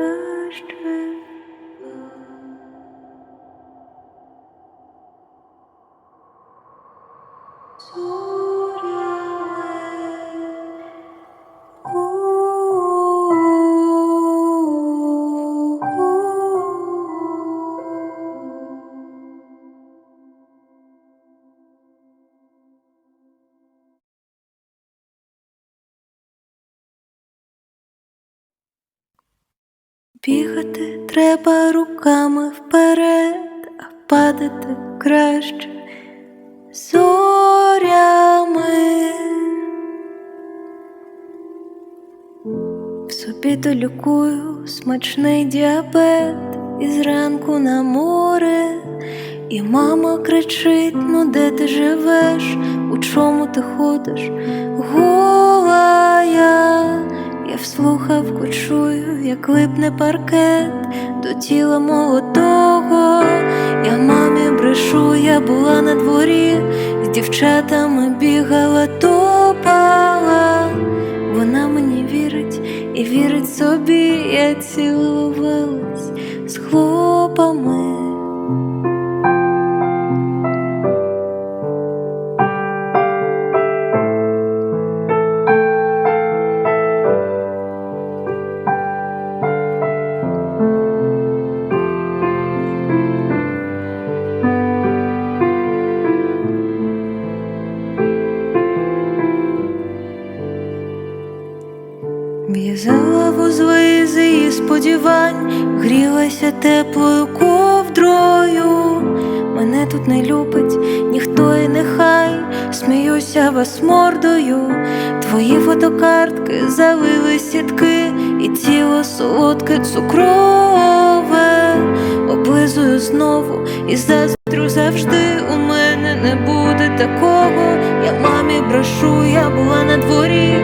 краще. Бігати треба руками вперед, а падати краще зорями. В собі долікую смачний діабет і зранку на море. І мама кричить: ну де ти живеш, у чому ти ходиш? Гола я, в слухавку чую, як липне паркет до тіла молодого. Я мамі брешу, я була на дворі, з дівчатами бігала, топала. Вона мені вірить і вірить собі, я цілувалась з хлопами. В'язала вузли з її сподівань, грілася теплою ковдрою. Мене тут не любить ніхто і нехай сміюся вас мордою. Твої фотокартки залили сітки, і тіло солодке цукрове. Облизую знову і заздрю завжди у мене не буде такого. Я мамі брешу, я була на дворі,